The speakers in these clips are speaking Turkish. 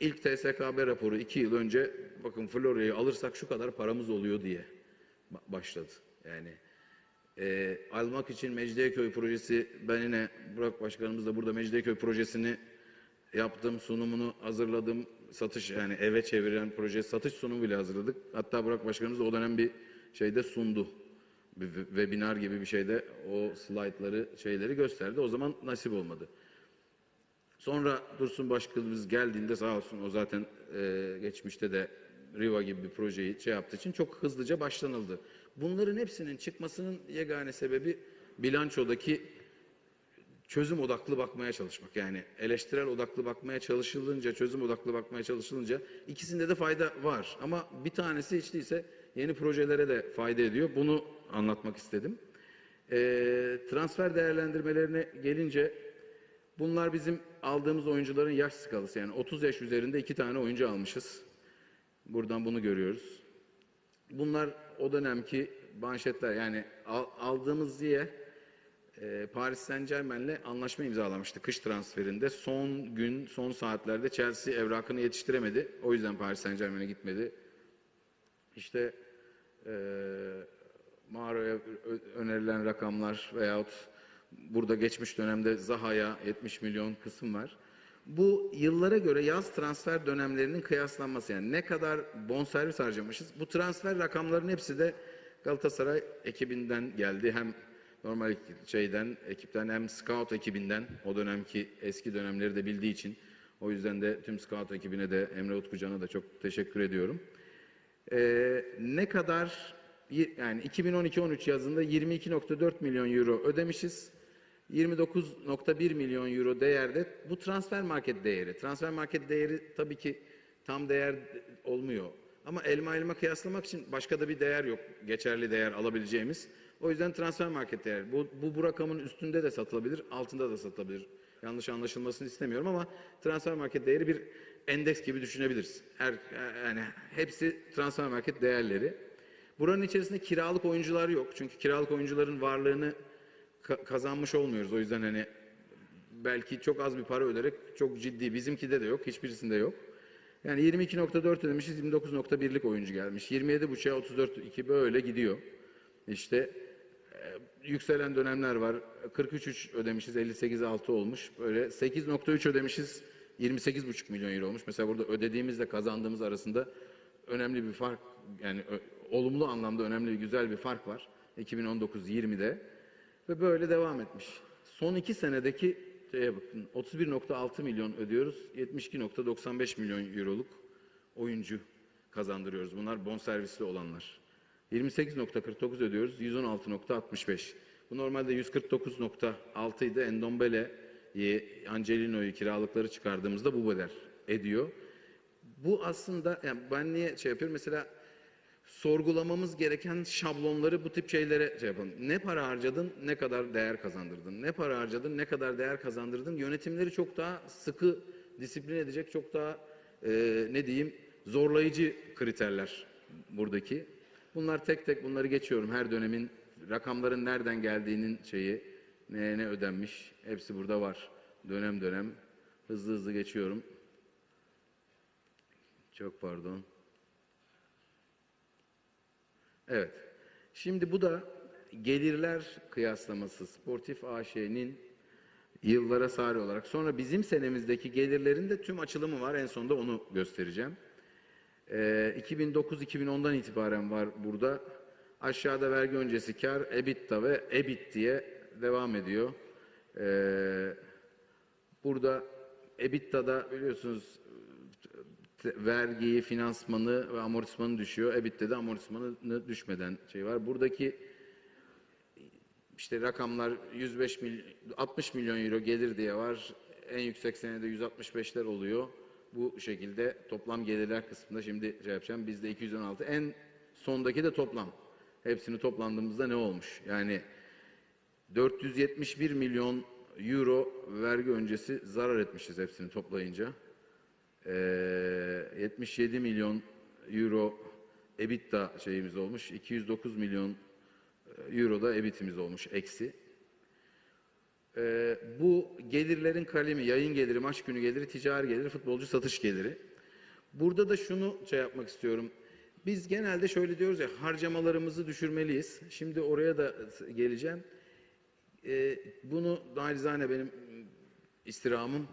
İlk TSKB raporu iki yıl önce bakın Florya'yı alırsak şu kadar paramız oluyor diye ba- başladı. Yani e, almak için Mecidiyeköy projesi ben yine Burak Başkanımız da burada Mecidiyeköy projesini yaptım, sunumunu hazırladım. Satış yani eve çeviren proje satış sunumu bile hazırladık. Hatta Burak Başkanımız da o dönem bir şeyde sundu. Bir we- webinar gibi bir şeyde o slaytları şeyleri gösterdi. O zaman nasip olmadı. Sonra Dursun Başkanımız geldiğinde sağ olsun o zaten e, geçmişte de Riva gibi bir projeyi şey yaptığı için çok hızlıca başlanıldı. Bunların hepsinin çıkmasının yegane sebebi bilançodaki çözüm odaklı bakmaya çalışmak. Yani eleştirel odaklı bakmaya çalışılınca, çözüm odaklı bakmaya çalışılınca ikisinde de fayda var. Ama bir tanesi hiç değilse yeni projelere de fayda ediyor. Bunu anlatmak istedim. E, transfer değerlendirmelerine gelince Bunlar bizim aldığımız oyuncuların yaş skalası. Yani 30 yaş üzerinde iki tane oyuncu almışız. Buradan bunu görüyoruz. Bunlar o dönemki manşetler. Yani al- aldığımız diye e, Paris Saint Germain'le anlaşma imzalamıştı kış transferinde. Son gün, son saatlerde Chelsea evrakını yetiştiremedi. O yüzden Paris Saint Germain'e gitmedi. İşte e, Mağara'ya önerilen rakamlar veyahut burada geçmiş dönemde Zaha'ya 70 milyon kısım var. Bu yıllara göre yaz transfer dönemlerinin kıyaslanması yani ne kadar bonservis harcamışız. Bu transfer rakamların hepsi de Galatasaray ekibinden geldi. Hem normal şeyden, ekipten hem scout ekibinden o dönemki eski dönemleri de bildiği için o yüzden de tüm scout ekibine de Emre Utkucan'a da çok teşekkür ediyorum. Ee, ne kadar yani 2012-13 yazında 22.4 milyon euro ödemişiz. 29.1 milyon euro değerde bu transfer market değeri. Transfer market değeri tabii ki tam değer olmuyor. Ama elma elma kıyaslamak için başka da bir değer yok. Geçerli değer alabileceğimiz. O yüzden transfer market değeri. Bu, bu, bu rakamın üstünde de satılabilir, altında da satılabilir. Yanlış anlaşılmasını istemiyorum ama transfer market değeri bir endeks gibi düşünebiliriz. Her, yani hepsi transfer market değerleri. Buranın içerisinde kiralık oyuncular yok. Çünkü kiralık oyuncuların varlığını ka- kazanmış olmuyoruz. O yüzden hani belki çok az bir para öderek çok ciddi. Bizimkide de yok. Hiçbirisinde yok. Yani 22.4 ödemişiz. 29.1'lik oyuncu gelmiş. 27.5'a 34.2 böyle gidiyor. İşte e, yükselen dönemler var. 43.3 ödemişiz. 58.6 olmuş. Böyle 8.3 ödemişiz. 28.5 milyon euro olmuş. Mesela burada ödediğimizle kazandığımız arasında önemli bir fark yani olumlu anlamda önemli güzel bir fark var. 2019-20'de ve böyle devam etmiş. Son iki senedeki şeye bakın 31.6 milyon ödüyoruz. 72.95 milyon euroluk oyuncu kazandırıyoruz. Bunlar bonservisli olanlar. 28.49 ödüyoruz. 116.65. Bu normalde 149.6 idi. Endombele'yi, Angelino'yu kiralıkları çıkardığımızda bu bedel ediyor. Bu aslında yani ben niye şey yapıyorum? Mesela sorgulamamız gereken şablonları bu tip şeylere şey yapalım. Ne para harcadın, ne kadar değer kazandırdın? Ne para harcadın, ne kadar değer kazandırdın? Yönetimleri çok daha sıkı disiplin edecek, çok daha e, ne diyeyim zorlayıcı kriterler buradaki. Bunlar tek tek bunları geçiyorum. Her dönemin rakamların nereden geldiğinin şeyi, ne ne ödenmiş hepsi burada var. Dönem dönem hızlı hızlı geçiyorum. Çok pardon. Evet. Şimdi bu da gelirler kıyaslaması Sportif AŞ'nin yıllara sari olarak. Sonra bizim senemizdeki gelirlerin de tüm açılımı var. En sonunda onu göstereceğim. Ee, 2009-2010'dan itibaren var burada. Aşağıda vergi öncesi kar, EBITDA ve EBIT diye devam ediyor. Ee, burada EBITDA'da biliyorsunuz vergiyi, finansmanı ve amortismanı düşüyor. EBIT'te de amortismanı düşmeden şey var. Buradaki işte rakamlar 105 mil, 60 milyon euro gelir diye var. En yüksek senede 165'ler oluyor. Bu şekilde toplam gelirler kısmında şimdi şey yapacağım. Bizde 216. En sondaki de toplam. Hepsini toplandığımızda ne olmuş? Yani 471 milyon euro vergi öncesi zarar etmişiz hepsini toplayınca. Ee, 77 milyon euro EBITDA şeyimiz olmuş. 209 milyon euro da EBIT'imiz olmuş eksi. Ee, bu gelirlerin kalemi, yayın geliri, maç günü geliri, ticari geliri, futbolcu satış geliri. Burada da şunu şey yapmak istiyorum. Biz genelde şöyle diyoruz ya harcamalarımızı düşürmeliyiz. Şimdi oraya da geleceğim. Ee, bunu narizane benim istirhamım.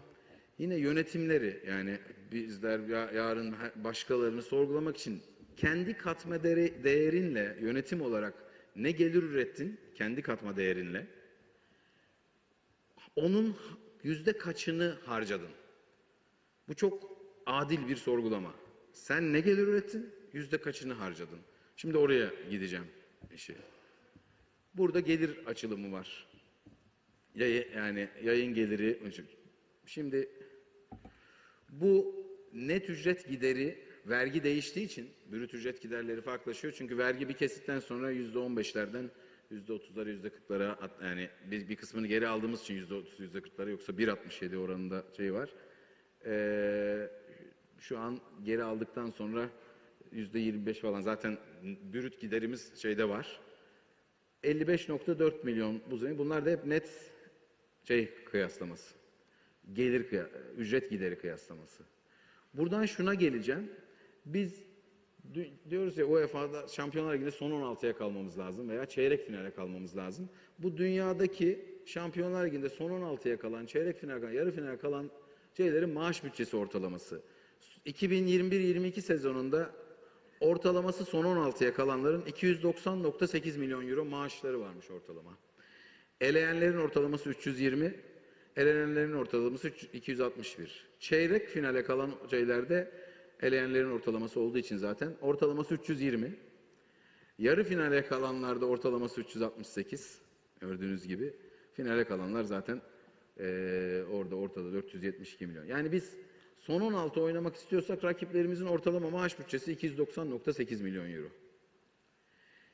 Yine yönetimleri yani bizler ya- yarın başkalarını sorgulamak için kendi katma değeri- değerinle yönetim olarak ne gelir ürettin kendi katma değerinle onun yüzde kaçını harcadın? Bu çok adil bir sorgulama. Sen ne gelir ürettin? Yüzde kaçını harcadın? Şimdi oraya gideceğim işi. Burada gelir açılımı var. Yani yayın geliri. Şimdi bu net ücret gideri vergi değiştiği için brüt ücret giderleri farklılaşıyor. Çünkü vergi bir kesitten sonra yüzde on beşlerden yüzde otuzlara yüzde kırklara yani biz bir kısmını geri aldığımız için yüzde otuz yüzde kırklara yoksa 1.67 oranında şey var. Ee, şu an geri aldıktan sonra yüzde 25 falan zaten brüt giderimiz şeyde var. 55.4 milyon bu sene. Bunlar da hep net şey kıyaslaması. Gelir ücret gideri kıyaslaması. Buradan şuna geleceğim. Biz diyoruz ya UEFA'da Şampiyonlar Ligi'nde son 16'ya kalmamız lazım veya çeyrek finale kalmamız lazım. Bu dünyadaki Şampiyonlar Ligi'nde son 16'ya kalan, çeyrek finale kalan, yarı finale kalan şeylerin maaş bütçesi ortalaması. 2021-22 sezonunda ortalaması son 16'ya kalanların 290.8 milyon euro maaşları varmış ortalama. Eleyenlerin ortalaması 320, elenenlerin ortalaması üç- 261. Çeyrek finale kalan şeylerde eleyenlerin ortalaması olduğu için zaten ortalaması 320. Yarı finale kalanlarda ortalaması 368 gördüğünüz gibi. Finale kalanlar zaten eee, orada ortada 472 milyon. Yani biz son 16 oynamak istiyorsak rakiplerimizin ortalama maaş bütçesi 290.8 milyon euro.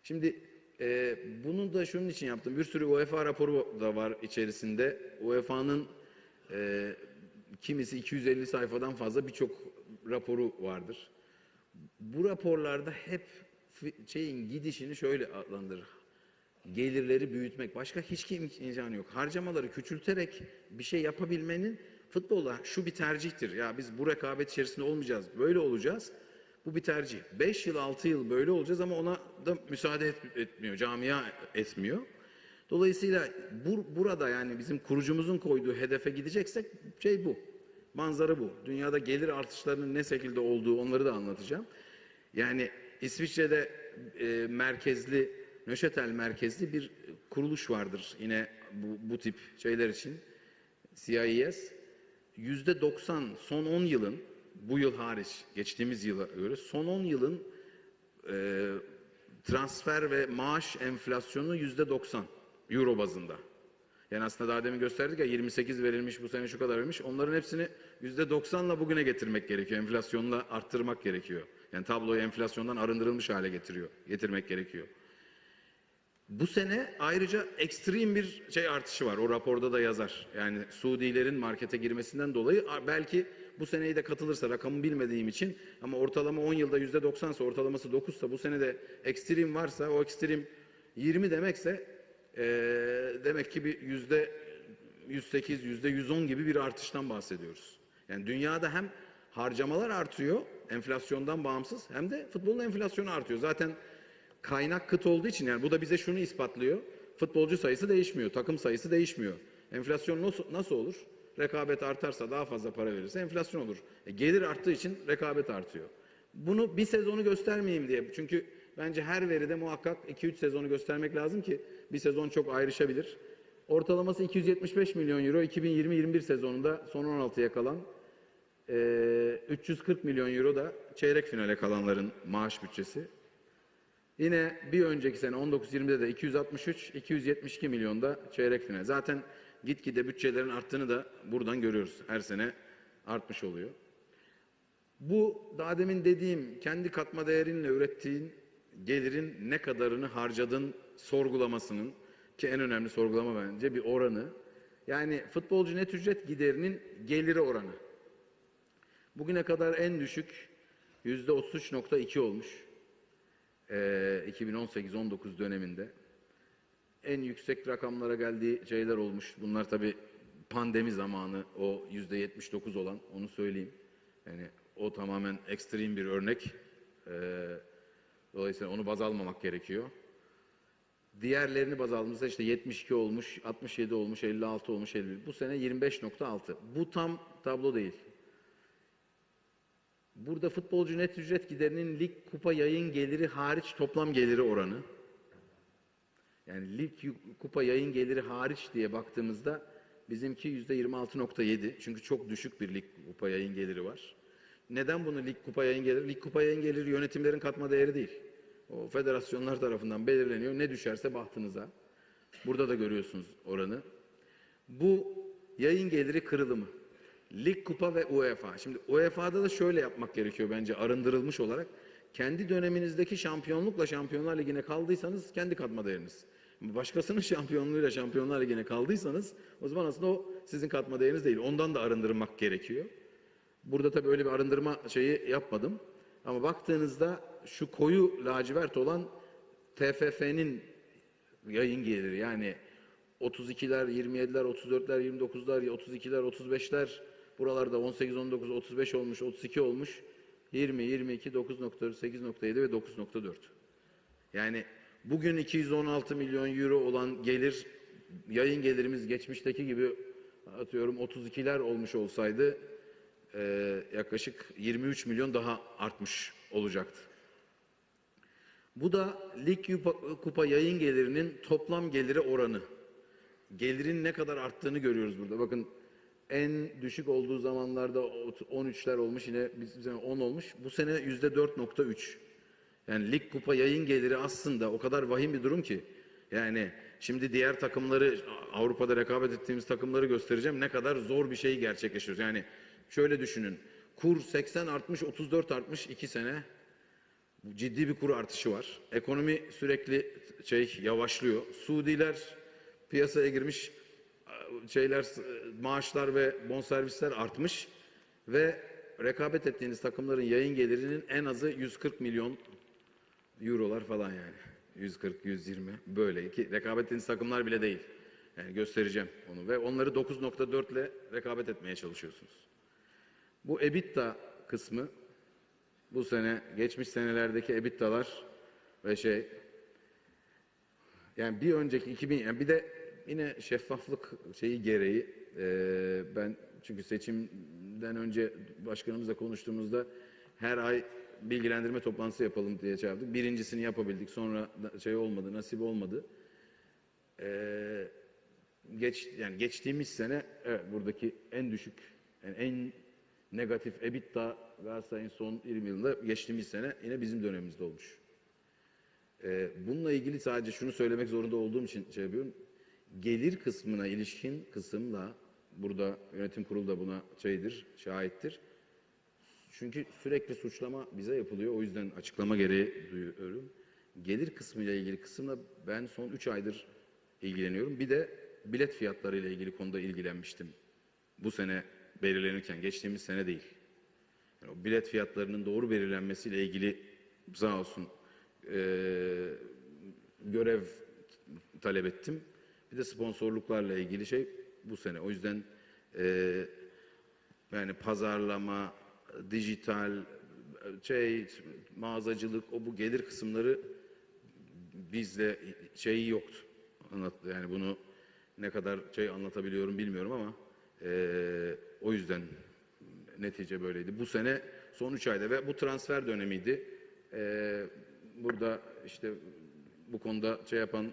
Şimdi e, bunu da şunun için yaptım. Bir sürü UEFA raporu da var içerisinde. UEFA'nın e, kimisi 250 sayfadan fazla birçok raporu vardır. Bu raporlarda hep şeyin gidişini şöyle adlandırır. Gelirleri büyütmek. Başka hiç kim imkanı yok. Harcamaları küçülterek bir şey yapabilmenin futbolda şu bir tercihtir. Ya biz bu rekabet içerisinde olmayacağız. Böyle olacağız. Bu bir tercih. 5 yıl 6 yıl böyle olacağız ama ona da müsaade et- etmiyor. Camia etmiyor. Dolayısıyla bu, burada yani bizim kurucumuzun koyduğu hedefe gideceksek şey bu. Manzara bu. Dünyada gelir artışlarının ne şekilde olduğu onları da anlatacağım. Yani İsviçre'de e, merkezli, Nöşetel merkezli bir kuruluş vardır yine bu, bu tip şeyler için. Yüzde 90 son 10 yılın, bu yıl hariç geçtiğimiz yıla göre son 10 yılın e, transfer ve maaş enflasyonu yüzde 90 euro bazında. Yani aslında daha demin gösterdik ya 28 verilmiş bu sene şu kadar verilmiş. Onların hepsini yüzde 90'la bugüne getirmek gerekiyor. Enflasyonla arttırmak gerekiyor. Yani tabloyu enflasyondan arındırılmış hale getiriyor, getirmek gerekiyor. Bu sene ayrıca ekstrem bir şey artışı var. O raporda da yazar. Yani Suudilerin markete girmesinden dolayı belki bu seneyi de katılırsa rakamı bilmediğim için ama ortalama 10 yılda yüzde 90 ise ortalaması 9 ise bu sene de ekstrem varsa o ekstrem 20 demekse eee, demek ki bir yüzde 108, yüzde 110 gibi bir artıştan bahsediyoruz. Yani dünyada hem harcamalar artıyor enflasyondan bağımsız hem de futbolun enflasyonu artıyor. Zaten kaynak kıt olduğu için yani bu da bize şunu ispatlıyor. Futbolcu sayısı değişmiyor, takım sayısı değişmiyor. Enflasyon nasıl, nasıl olur? Rekabet artarsa daha fazla para verirse enflasyon olur. E, gelir arttığı için rekabet artıyor. Bunu bir sezonu göstermeyeyim diye. Çünkü bence her veride muhakkak 2-3 sezonu göstermek lazım ki bir sezon çok ayrışabilir. Ortalaması 275 milyon euro 2020-21 sezonunda son 16'ya kalan e, 340 milyon euro da çeyrek finale kalanların maaş bütçesi. Yine bir önceki sene 19-20'de de 263, 272 milyonda çeyrek final. Zaten gitgide bütçelerin arttığını da buradan görüyoruz. Her sene artmış oluyor. Bu daha demin dediğim kendi katma değerinle ürettiğin gelirin ne kadarını harcadın sorgulamasının ki en önemli sorgulama bence bir oranı. Yani futbolcu net ücret giderinin geliri oranı. Bugüne kadar en düşük yüzde 33.2 olmuş. Ee, 2018-19 döneminde. En yüksek rakamlara geldiği şeyler olmuş. Bunlar tabii pandemi zamanı o yüzde 79 olan onu söyleyeyim. Yani o tamamen ekstrem bir örnek. Ee, dolayısıyla onu baz almamak gerekiyor. Diğerlerini baz aldığımızda işte 72 olmuş, 67 olmuş, 56 olmuş, 51. Bu sene 25.6. Bu tam tablo değil. Burada futbolcu net ücret giderinin lig kupa yayın geliri hariç toplam geliri oranı. Yani lig kupa yayın geliri hariç diye baktığımızda bizimki yüzde 26.7. Çünkü çok düşük bir lig kupa yayın geliri var. Neden bunu lig kupa yayın geliri? Lig kupa yayın geliri yönetimlerin katma değeri değil. O federasyonlar tarafından belirleniyor. Ne düşerse bahtınıza. Burada da görüyorsunuz oranı. Bu yayın geliri kırılımı. Lig kupa ve UEFA. Şimdi UEFA'da da şöyle yapmak gerekiyor bence arındırılmış olarak. Kendi döneminizdeki şampiyonlukla Şampiyonlar Ligi'ne kaldıysanız kendi katma değeriniz. Başkasının şampiyonluğuyla Şampiyonlar Ligi'ne kaldıysanız o zaman aslında o sizin katma değeriniz değil. Ondan da arındırmak gerekiyor. Burada tabii öyle bir arındırma şeyi yapmadım. Ama baktığınızda şu koyu lacivert olan TFF'nin yayın geliri yani 32'ler, 27'ler, 34'ler, 29'lar, 32'ler, 35'ler buralarda 18, 19, 35 olmuş, 32 olmuş. 20, 22, 9.4, 8.7 ve 9.4. Yani bugün 216 milyon euro olan gelir, yayın gelirimiz geçmişteki gibi atıyorum 32'ler olmuş olsaydı e, yaklaşık 23 milyon daha artmış olacaktı. Bu da lig kupa, yayın gelirinin toplam geliri oranı. Gelirin ne kadar arttığını görüyoruz burada. Bakın en düşük olduğu zamanlarda 13'ler olmuş yine bizim sene 10 olmuş. Bu sene yüzde 4.3. Yani lig kupa yayın geliri aslında o kadar vahim bir durum ki. Yani şimdi diğer takımları Avrupa'da rekabet ettiğimiz takımları göstereceğim. Ne kadar zor bir şey gerçekleşiyoruz. Yani şöyle düşünün. Kur 80 artmış 34 artmış 2 sene. Ciddi bir kur artışı var. Ekonomi sürekli şey yavaşlıyor. Suudiler piyasaya girmiş şeyler maaşlar ve bonservisler artmış ve rekabet ettiğiniz takımların yayın gelirinin en azı 140 milyon eurolar falan yani. 140, 120 böyle ki rekabet ettiğiniz takımlar bile değil. Yani göstereceğim onu ve onları 9.4 ile rekabet etmeye çalışıyorsunuz. Bu EBITDA kısmı bu sene geçmiş senelerdeki EBITDA'lar ve şey yani bir önceki 2000 yani bir de yine şeffaflık şeyi gereği e, ben çünkü seçimden önce başkanımızla konuştuğumuzda her ay bilgilendirme toplantısı yapalım diye şey. Birincisini yapabildik. Sonra şey olmadı, nasip olmadı. E, geç yani geçtiğimiz sene evet, buradaki en düşük yani en negatif EBITDA Galatasaray'ın son 20 yılında geçtiğimiz sene yine bizim dönemimizde olmuş. Ee, bununla ilgili sadece şunu söylemek zorunda olduğum için şey yapıyorum. Gelir kısmına ilişkin kısımla burada yönetim kurulu da buna şeydir, şahittir. Çünkü sürekli suçlama bize yapılıyor. O yüzden açıklama gereği duyuyorum. Gelir kısmıyla ilgili kısımla ben son 3 aydır ilgileniyorum. Bir de bilet fiyatları ile ilgili konuda ilgilenmiştim. Bu sene belirlenirken, geçtiğimiz sene değil. Yani o bilet fiyatlarının doğru belirlenmesiyle ilgili sağ olsun e, görev talep ettim. Bir de sponsorluklarla ilgili şey bu sene. O yüzden e, yani pazarlama, dijital, şey, mağazacılık, o bu gelir kısımları bizde şeyi yoktu. Anlat, yani bunu ne kadar şey anlatabiliyorum bilmiyorum ama e, o yüzden netice böyleydi. Bu sene son 3 ayda ve bu transfer dönemiydi. Ee, burada işte bu konuda şey yapan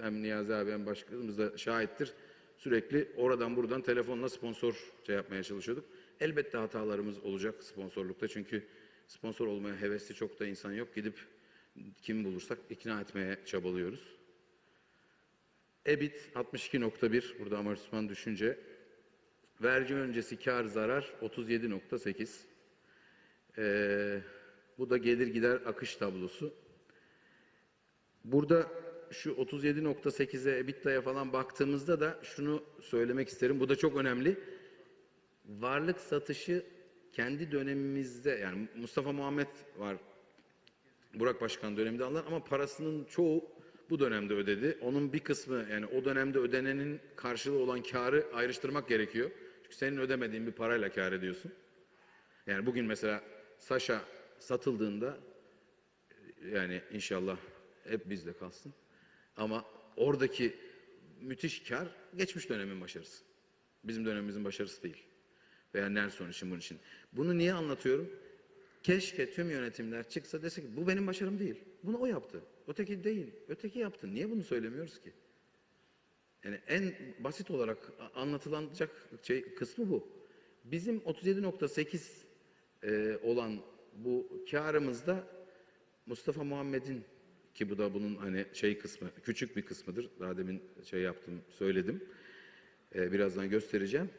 hem Niyazi abi hem başkanımız da şahittir. Sürekli oradan buradan telefonla sponsor şey yapmaya çalışıyorduk. Elbette hatalarımız olacak sponsorlukta çünkü sponsor olmaya hevesli çok da insan yok. Gidip kim bulursak ikna etmeye çabalıyoruz. EBIT 62.1 burada amortisman düşünce Vergi öncesi kar zarar 37.8. Ee, bu da gelir gider akış tablosu. Burada şu 37.8'e EBITDA'ya falan baktığımızda da şunu söylemek isterim. Bu da çok önemli. Varlık satışı kendi dönemimizde yani Mustafa Muhammed var Burak Başkan döneminde alınan ama parasının çoğu bu dönemde ödedi. Onun bir kısmı yani o dönemde ödenenin karşılığı olan karı ayrıştırmak gerekiyor. Çünkü senin ödemediğin bir parayla kar ediyorsun. Yani bugün mesela Sasha satıldığında yani inşallah hep bizde kalsın. Ama oradaki müthiş kar geçmiş dönemin başarısı. Bizim dönemimizin başarısı değil. Veya Nelson için bunun için. Bunu niye anlatıyorum? Keşke tüm yönetimler çıksa dese ki bu benim başarım değil. Bunu o yaptı. Öteki değil. Öteki yaptı. Niye bunu söylemiyoruz ki? Yani en basit olarak anlatılacak şey kısmı bu. Bizim 37.8 e, olan bu karımızda Mustafa Muhammed'in ki bu da bunun hani şey kısmı küçük bir kısmıdır. Daha demin şey yaptım söyledim. E, birazdan göstereceğim.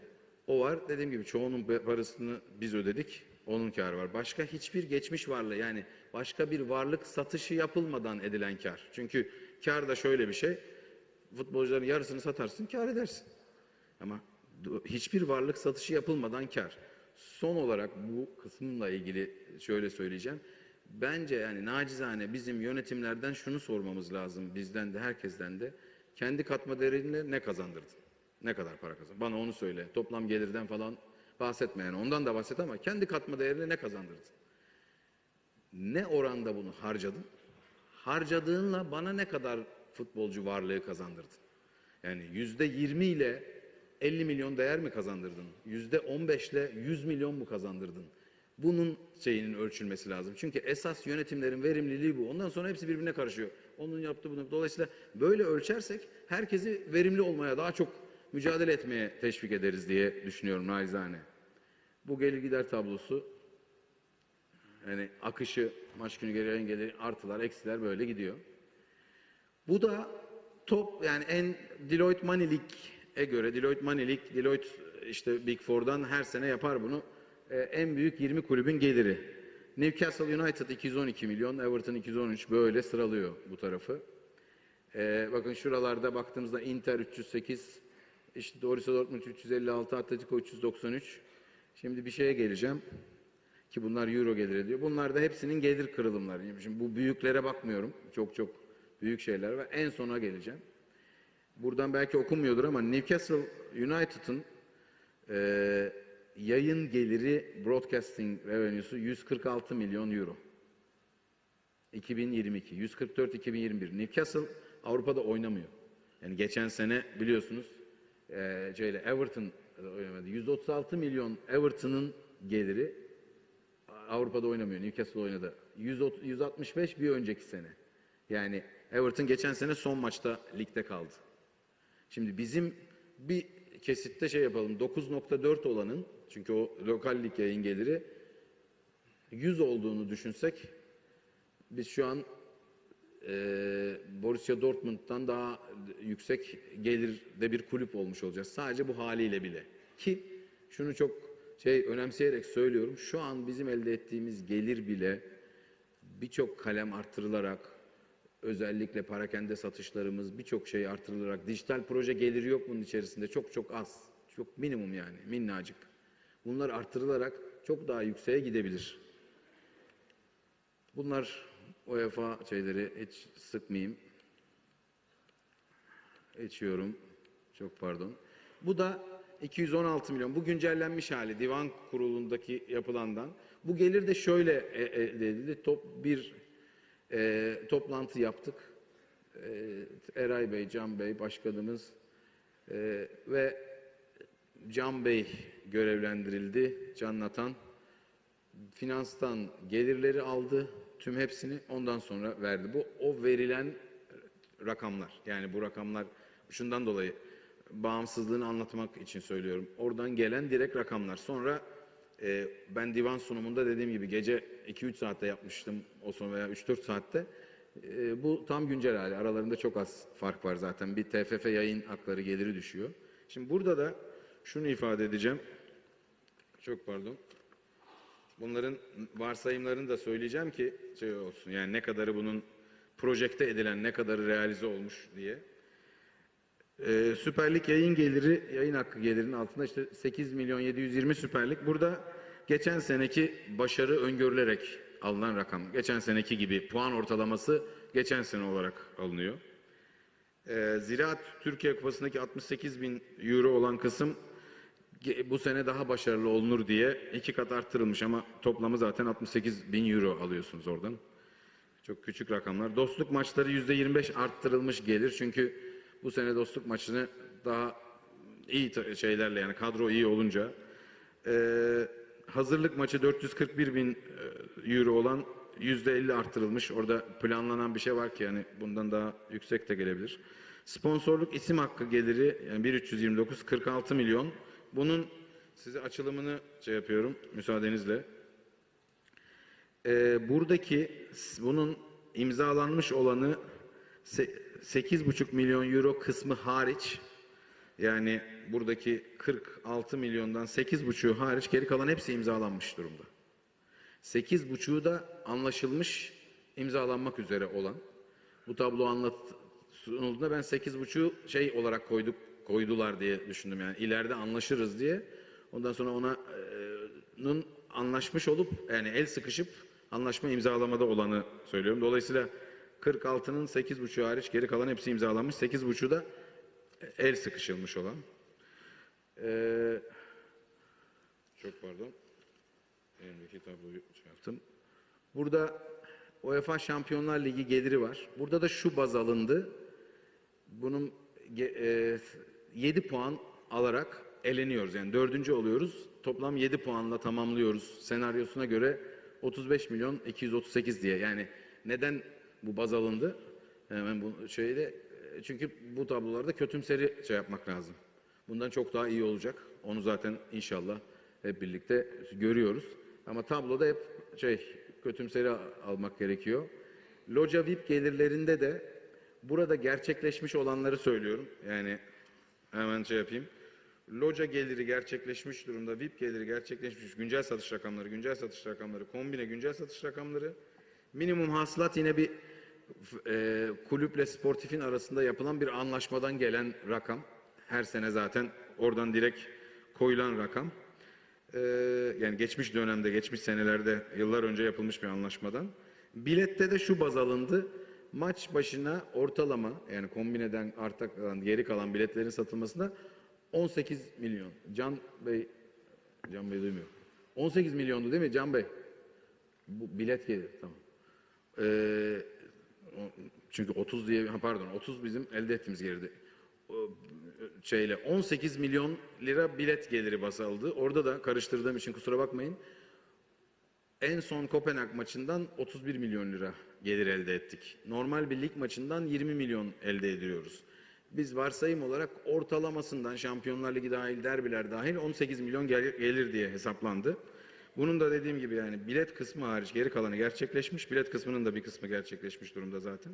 O var. Dediğim gibi çoğunun parasını biz ödedik. Onun karı var. Başka hiçbir geçmiş varlığı yani başka bir varlık satışı yapılmadan edilen kar. Çünkü kar da şöyle bir şey. Futbolcuların yarısını satarsın, kar edersin. Ama hiçbir varlık satışı yapılmadan kar. Son olarak bu kısımla ilgili şöyle söyleyeceğim. Bence yani nacizane bizim yönetimlerden şunu sormamız lazım. Bizden de herkesten de. Kendi katma değerinle ne kazandırdın? Ne kadar para kazandın? Bana onu söyle. Toplam gelirden falan bahsetme yani. Ondan da bahset ama kendi katma değerine ne kazandırdın? Ne oranda bunu harcadın? Harcadığınla bana ne kadar futbolcu varlığı kazandırdın? Yani yüzde 20 ile 50 milyon değer mi kazandırdın? Yüzde 15 ile 100 milyon mu kazandırdın? Bunun şeyinin ölçülmesi lazım. Çünkü esas yönetimlerin verimliliği bu. Ondan sonra hepsi birbirine karışıyor. Onun yaptığı bunu. Dolayısıyla böyle ölçersek herkesi verimli olmaya, daha çok mücadele etmeye teşvik ederiz diye düşünüyorum naizane. Bu gelir gider tablosu yani akışı, maç günü geri gelir, artılar, eksiler böyle gidiyor. Bu da top yani en Deloitte Money League'e göre Deloitte Money League, Deloitte işte Big Four'dan her sene yapar bunu. Ee, en büyük 20 kulübün geliri. Newcastle United 212 milyon, Everton 213 böyle sıralıyor bu tarafı. Ee, bakın şuralarda baktığımızda Inter 308, işte Borussia Dortmund 356, Atletico 393. Şimdi bir şeye geleceğim ki bunlar euro geliri diyor. Bunlar da hepsinin gelir kırılımları. Şimdi bu büyüklere bakmıyorum. Çok çok büyük şeyler var. En sona geleceğim. Buradan belki okunmuyordur ama Newcastle United'ın eee, yayın geliri broadcasting revenue'su 146 milyon euro. 2022, 144 2021. Newcastle Avrupa'da oynamıyor. Yani geçen sene biliyorsunuz eee şeyle Everton oynamadı. 136 milyon Everton'ın geliri Avrupa'da oynamıyor. Newcastle oynadı. 130 165 bir önceki sene. Yani Everton geçen sene son maçta ligde kaldı. Şimdi bizim bir kesitte şey yapalım. 9.4 olanın çünkü o lokal lig yayın geliri 100 olduğunu düşünsek biz şu an e, Borussia Dortmund'dan daha yüksek gelirde bir kulüp olmuş olacağız. Sadece bu haliyle bile. Ki şunu çok şey önemseyerek söylüyorum. Şu an bizim elde ettiğimiz gelir bile birçok kalem artırılarak özellikle parakende satışlarımız birçok şey artırılarak dijital proje geliri yok bunun içerisinde çok çok az. Çok minimum yani minnacık. Bunlar artırılarak çok daha yükseğe gidebilir. Bunlar UEFA şeyleri hiç sıkmayayım. Geçiyorum. Çok pardon. Bu da 216 milyon. Bu güncellenmiş hali divan kurulundaki yapılandan. Bu gelir de şöyle elde edildi. Top bir e, toplantı yaptık. E, Eray Bey, Can Bey, başkanımız e, ve Can Bey görevlendirildi. Can Natan finanstan gelirleri aldı tüm hepsini ondan sonra verdi. Bu o verilen rakamlar. Yani bu rakamlar şundan dolayı bağımsızlığını anlatmak için söylüyorum. Oradan gelen direkt rakamlar. Sonra e, ben divan sunumunda dediğim gibi gece 2-3 saatte yapmıştım o son veya 3-4 saatte. E, bu tam güncel hali. Aralarında çok az fark var zaten. Bir TFF yayın hakları geliri düşüyor. Şimdi burada da şunu ifade edeceğim. Çok pardon. Bunların varsayımlarını da söyleyeceğim ki şey olsun. Yani ne kadarı bunun projekte edilen, ne kadarı realize olmuş diye. Ee, Süper Lig yayın geliri, yayın hakkı gelirinin altında işte 8 milyon 720 Süper Lig. Burada geçen seneki başarı öngörülerek alınan rakam. Geçen seneki gibi puan ortalaması geçen sene olarak alınıyor. Ee, Ziraat Türkiye Kupası'ndaki 68 bin euro olan kısım bu sene daha başarılı olunur diye iki kat arttırılmış ama toplamı zaten 68 bin euro alıyorsunuz oradan. Çok küçük rakamlar. Dostluk maçları %25 arttırılmış gelir. Çünkü bu sene dostluk maçını daha iyi şeylerle yani kadro iyi olunca ee, hazırlık maçı 441 bin e, euro olan %50 arttırılmış. Orada planlanan bir şey var ki yani bundan daha yüksek de gelebilir. Sponsorluk isim hakkı geliri yani 1329 46 milyon. Bunun size açılımını şey yapıyorum müsaadenizle. Ee, buradaki bunun imzalanmış olanı se- 8,5 milyon euro kısmı hariç yani buradaki 46 milyondan 8,5'u hariç geri kalan hepsi imzalanmış durumda. 8,5'u da anlaşılmış imzalanmak üzere olan. Bu tablo anlat sunulduğunda ben 8,5'u şey olarak koyduk koydular diye düşündüm yani ileride anlaşırız diye. Ondan sonra ona e, nun anlaşmış olup yani el sıkışıp anlaşma imzalamada olanı söylüyorum. Dolayısıyla 46'nın 8,5'u hariç geri kalan hepsi imzalanmış. 8,5'u da el sıkışılmış olan. Ee, çok pardon. Elimdeki tabloyu şey yaptım. Burada UEFA Şampiyonlar Ligi geliri var. Burada da şu baz alındı. Bunun 7 puan alarak eleniyoruz. Yani dördüncü oluyoruz. Toplam 7 puanla tamamlıyoruz. Senaryosuna göre 35 milyon 238 diye. Yani neden bu baz alındı? Hemen bu şeyde çünkü bu tablolarda kötümseri şey yapmak lazım. Bundan çok daha iyi olacak. Onu zaten inşallah hep birlikte görüyoruz. Ama tabloda hep şey kötümseri almak gerekiyor. Loca VIP gelirlerinde de burada gerçekleşmiş olanları söylüyorum. Yani hemen şey yapayım. Loca geliri gerçekleşmiş durumda, VIP geliri gerçekleşmiş, güncel satış rakamları, güncel satış rakamları, kombine güncel satış rakamları. Minimum hasılat yine bir e, kulüple sportifin arasında yapılan bir anlaşmadan gelen rakam. Her sene zaten oradan direkt koyulan rakam. Ee, yani geçmiş dönemde, geçmiş senelerde, yıllar önce yapılmış bir anlaşmadan. Bilette de şu baz alındı. Maç başına ortalama yani kombineden arta kalan, geri kalan biletlerin satılmasında 18 milyon. Can Bey, Can Bey duymuyor. 18 milyondu değil mi Can Bey? Bu bilet gelir tamam. Ee, çünkü 30 diye pardon 30 bizim elde ettiğimiz gelirdi. Şeyle 18 milyon lira bilet geliri basaldı. Orada da karıştırdığım için kusura bakmayın. En son Kopenhag maçından 31 milyon lira gelir elde ettik. Normal bir lig maçından 20 milyon elde ediyoruz. Biz varsayım olarak ortalamasından Şampiyonlar Ligi dahil, derbiler dahil 18 milyon gel- gelir diye hesaplandı. Bunun da dediğim gibi yani bilet kısmı hariç geri kalanı gerçekleşmiş. Bilet kısmının da bir kısmı gerçekleşmiş durumda zaten.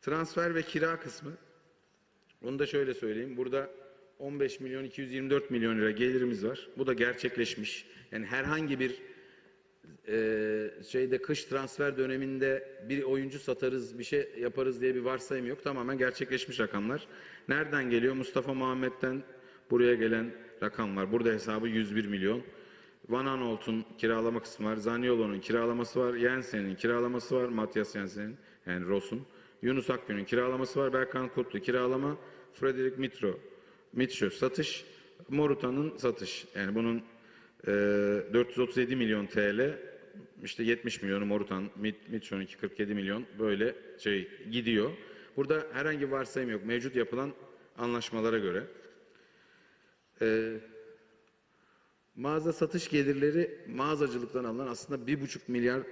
Transfer ve kira kısmı onu da şöyle söyleyeyim. Burada 15 milyon 224 milyon lira gelirimiz var. Bu da gerçekleşmiş. Yani herhangi bir e, şeyde kış transfer döneminde bir oyuncu satarız, bir şey yaparız diye bir varsayım yok. Tamamen gerçekleşmiş rakamlar. Nereden geliyor? Mustafa Muhammed'den buraya gelen rakamlar. Burada hesabı 101 milyon. Van Aanholt'un kiralama kısmı var. Zaniolo'nun kiralaması var. Jensen'in kiralaması var. Matias Jensen'in yani Ross'un. Yunus Akgün'ün kiralaması var. Berkan Kutlu kiralama. Frederick Mitro, Mitcho satış. Moruta'nın satış. Yani bunun 437 milyon TL işte 70 milyonu Morutan, Mit- Mitchell'ınki 47 milyon böyle şey gidiyor. Burada herhangi bir varsayım yok. Mevcut yapılan anlaşmalara göre. Ee, mağaza satış gelirleri mağazacılıktan alınan aslında bir buçuk milyar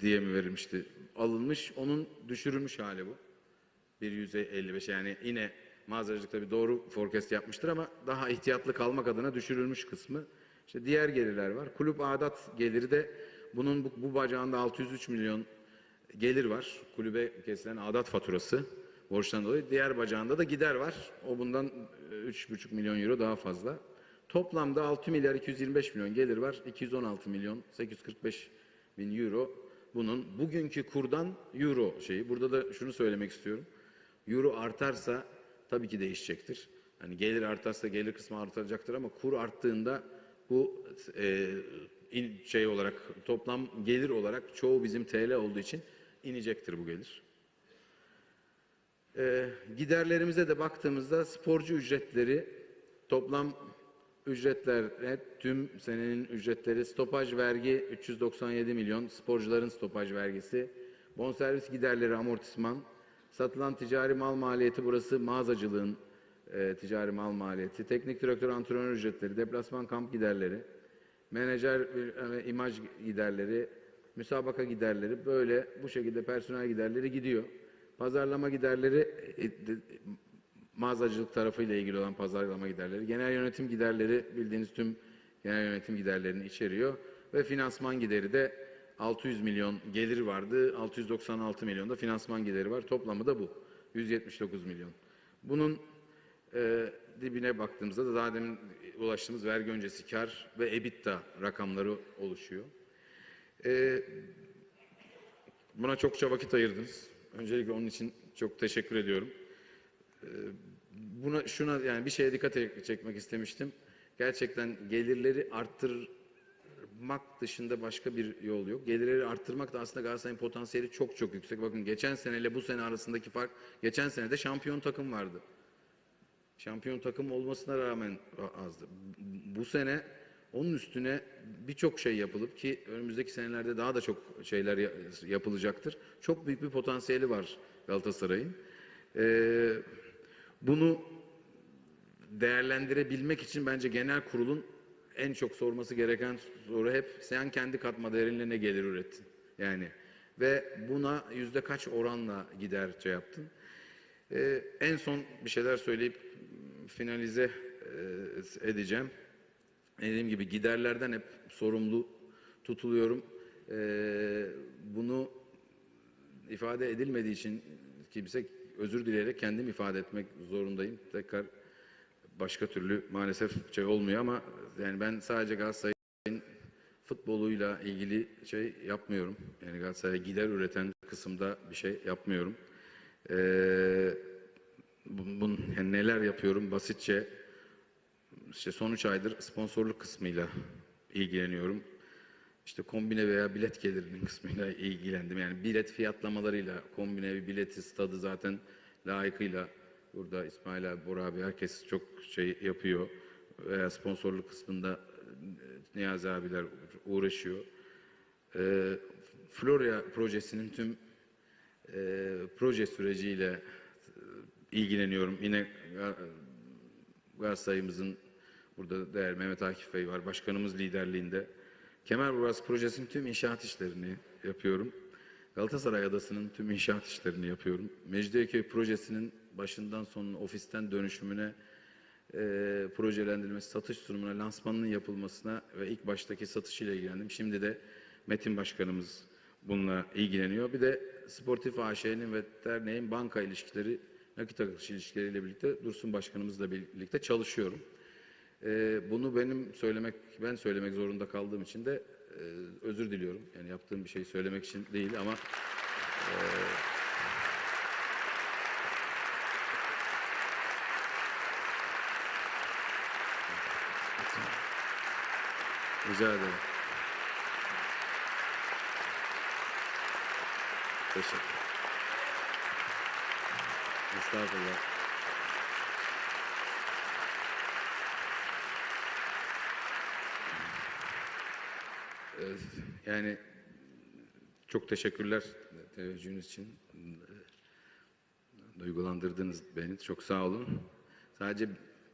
diye mi verilmişti? Alınmış, onun düşürülmüş hali bu. Bir yüzde 55 yani yine mağazacılık tabii doğru forecast yapmıştır ama daha ihtiyatlı kalmak adına düşürülmüş kısmı. İşte diğer gelirler var. Kulüp adat geliri de bunun bu, bu bacağında 603 milyon gelir var. Kulübe kesilen adat faturası borçtan dolayı. Diğer bacağında da gider var. O bundan e, 3,5 milyon euro daha fazla. Toplamda 6 milyar 225 milyon gelir var. 216 milyon 845 bin euro. Bunun bugünkü kurdan euro şeyi. Burada da şunu söylemek istiyorum. Euro artarsa tabii ki değişecektir. Hani gelir artarsa gelir kısmı artacaktır ama kur arttığında bu e, in- şey olarak toplam gelir olarak çoğu bizim TL olduğu için inecektir bu gelir. Ee, giderlerimize de baktığımızda sporcu ücretleri toplam ücretler net tüm senenin ücretleri stopaj vergi 397 milyon sporcuların stopaj vergisi bonservis giderleri amortisman satılan ticari mal maliyeti burası mağazacılığın e, ticari mal maliyeti teknik direktör antrenör ücretleri deplasman kamp giderleri menajer e, imaj giderleri müsabaka giderleri böyle bu şekilde personel giderleri gidiyor. Pazarlama giderleri e, de- mağazacılık tarafıyla ilgili olan pazarlama giderleri, genel yönetim giderleri bildiğiniz tüm genel yönetim giderlerini içeriyor ve finansman gideri de 600 milyon gelir vardı, 696 milyon da finansman gideri var. Toplamı da bu. 179 milyon. Bunun e, dibine baktığımızda da daha demin ulaştığımız vergi öncesi kar ve EBITDA rakamları oluşuyor. E, buna çokça vakit ayırdınız. Öncelikle onun için çok teşekkür ediyorum buna şuna yani bir şeye dikkat e- çekmek istemiştim. Gerçekten gelirleri arttırmak dışında başka bir yol yok. Gelirleri arttırmak da aslında Galatasaray'ın potansiyeli çok çok yüksek. Bakın geçen seneyle bu sene arasındaki fark geçen senede şampiyon takım vardı. Şampiyon takım olmasına rağmen azdı. Bu sene onun üstüne birçok şey yapılıp ki önümüzdeki senelerde daha da çok şeyler ya- yapılacaktır. Çok büyük bir potansiyeli var Galatasaray'ın. Ee, bunu değerlendirebilmek için bence genel kurulun en çok sorması gereken soru hep sen kendi katma değerinle ne gelir ürettin? Yani ve buna yüzde kaç oranla gider şey yaptın? Ee, en son bir şeyler söyleyip finalize e, edeceğim. Dediğim gibi giderlerden hep sorumlu tutuluyorum. Ee, bunu ifade edilmediği için kimse özür dileyerek kendim ifade etmek zorundayım. Tekrar başka türlü maalesef şey olmuyor ama yani ben sadece Galatasaray'ın futboluyla ilgili şey yapmıyorum. Yani Galatasaray'a gider üreten kısımda bir şey yapmıyorum. Ee, bun, yani neler yapıyorum basitçe işte son üç aydır sponsorluk kısmıyla ilgileniyorum. İşte kombine veya bilet gelirinin kısmıyla ilgilendim. Yani bilet fiyatlamalarıyla, kombine bileti stadı zaten layıkıyla burada İsmail abi, Bora abi herkes çok şey yapıyor. Veya sponsorluk kısmında e, Niyazi abiler uğraşıyor. Ee, Florya projesinin tüm e, proje süreciyle e, ilgileniyorum. Yine e, Galatasaray'ımızın burada değer Mehmet Akif Bey var. Başkanımız liderliğinde. Kemerburgaz projesinin tüm inşaat işlerini yapıyorum. Galatasaray Adası'nın tüm inşaat işlerini yapıyorum. Mecidiyeköy projesinin başından sonuna ofisten dönüşümüne, e, projelendirilmesi, satış sunumuna, lansmanının yapılmasına ve ilk baştaki satışıyla ilgilendim. Şimdi de Metin Başkanımız bununla ilgileniyor. Bir de Sportif AŞ'nin ve derneğin banka ilişkileri, nakit akış ilişkileriyle birlikte Dursun Başkanımızla birlikte çalışıyorum. Ee, bunu benim söylemek, ben söylemek zorunda kaldığım için de e, özür diliyorum. Yani yaptığım bir şeyi söylemek için değil ama e, rica ederim. Teşekkür. Estağfurullah. Ee, Yani çok teşekkürler teveccühünüz için. Duygulandırdınız beni. Çok sağ olun. Sadece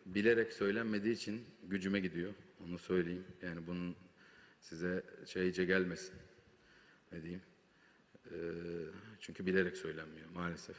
bilerek söylenmediği için gücüme gidiyor. Onu söyleyeyim. Yani bunun size şeyce gelmesin. Ne diyeyim? Ee, çünkü bilerek söylenmiyor maalesef.